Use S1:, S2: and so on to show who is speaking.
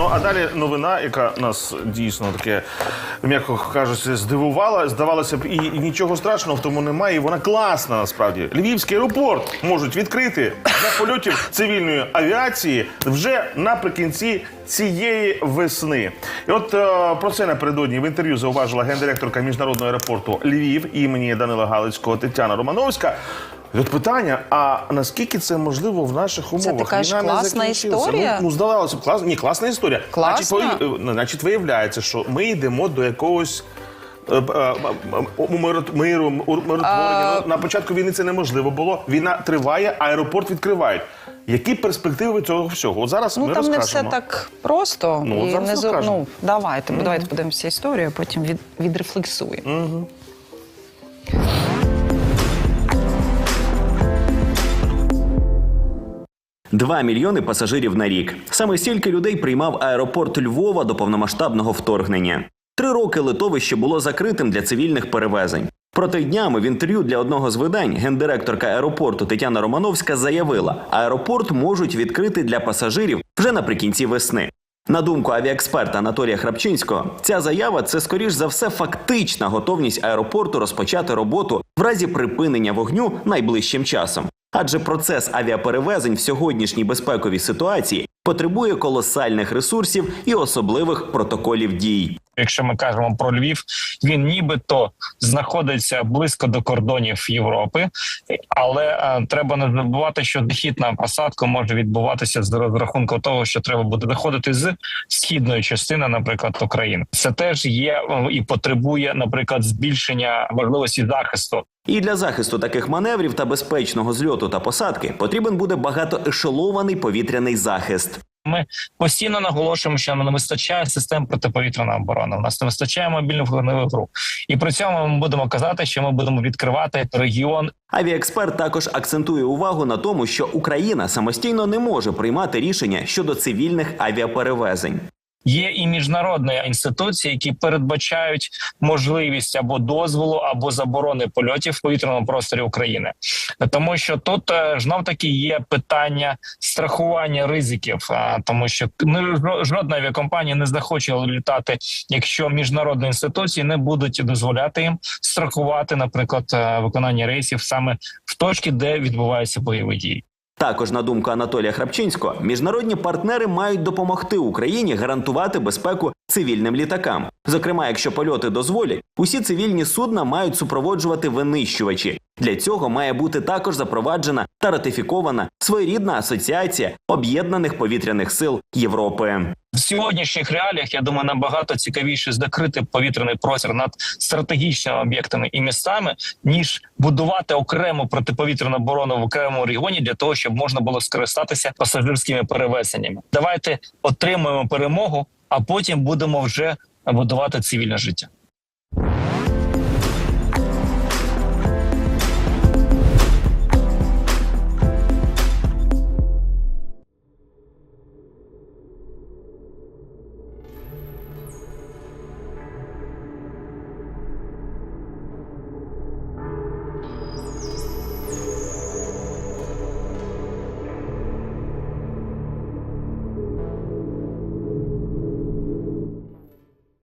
S1: Ну а далі новина, яка нас дійсно таке, м'яко кажучи, здивувала. Здавалося б, і, і нічого страшного в тому немає. І вона класна насправді. Львівський аеропорт можуть відкрити для польотів цивільної авіації вже наприкінці цієї весни. І от е, про це напередодні в інтерв'ю зауважила гендиректорка міжнародного аеропорту Львів імені Данила Галицького Тетяна Романовська. І От питання: а наскільки це можливо в наших умовах?
S2: ти кажеш,
S1: Війна не
S2: класна
S1: закінчилася.
S2: історія?
S1: Ну, ну здавалося б, клас... Ні, класна історія.
S2: Класна?
S1: Значить, ви- е, значить, виявляється, що ми йдемо до якогось. е, е, Миру, умиротворення. Ну, На початку війни це неможливо було. Війна триває, аеропорт відкривають. Які перспективи цього всього? От зараз
S2: Ну
S1: ми
S2: там не все так просто.
S1: Ну,
S2: і
S1: зараз
S2: не
S1: розкажемо.
S2: ну, давайте, давайте подивимося історію, а потім від, відрефлексуємо.
S3: 2 мільйони пасажирів на рік. Саме стільки людей приймав аеропорт Львова до повномасштабного вторгнення. Три роки литовище було закритим для цивільних перевезень. Проте днями в інтерв'ю для одного з видань гендиректорка аеропорту Тетяна Романовська заявила, аеропорт можуть відкрити для пасажирів вже наприкінці весни. На думку авіаексперта Анатолія Храпчинського, ця заява це скоріш за все фактична готовність аеропорту розпочати роботу в разі припинення вогню найближчим часом. Адже процес авіаперевезень в сьогоднішній безпековій ситуації потребує колосальних ресурсів і особливих протоколів дій.
S4: Якщо ми кажемо про Львів, він нібито знаходиться близько до кордонів Європи, але е, треба не забувати, що дохід на посадку може відбуватися з розрахунку того, що треба буде доходити з східної частини, наприклад, України. Це теж є е, і потребує, наприклад, збільшення можливості захисту
S3: І для захисту таких маневрів та безпечного зльоту та посадки потрібен буде багатоешелований повітряний захист.
S4: Ми постійно наголошуємо, що нам не вистачає систем протиповітряної оборони. У нас не вистачає мобільних вогневих груп. І при цьому ми будемо казати, що ми будемо відкривати регіон
S3: Авіаексперт також акцентує увагу на тому, що Україна самостійно не може приймати рішення щодо цивільних авіаперевезень.
S4: Є і міжнародні інституції, які передбачають можливість або дозволу, або заборони польотів в повітряному просторі України, тому що тут знов таки є питання страхування ризиків, тому що ну, жо- жодна авіакомпанія не захоче літати, якщо міжнародні інституції не будуть дозволяти їм страхувати, наприклад, е, виконання рейсів саме в точці, де відбуваються бойові дії.
S3: Також, на думку Анатолія Храпчинського, міжнародні партнери мають допомогти Україні гарантувати безпеку цивільним літакам. Зокрема, якщо польоти дозволять, усі цивільні судна мають супроводжувати винищувачі. Для цього має бути також запроваджена та ратифікована своєрідна асоціація об'єднаних повітряних сил Європи.
S4: В сьогоднішніх реаліях я думаю набагато цікавіше закрити повітряний простір над стратегічними об'єктами і містами, ніж будувати окрему протиповітряну оборону в окремому регіоні для того, щоб можна було скористатися пасажирськими перевезеннями. Давайте отримаємо перемогу, а потім будемо вже будувати цивільне життя.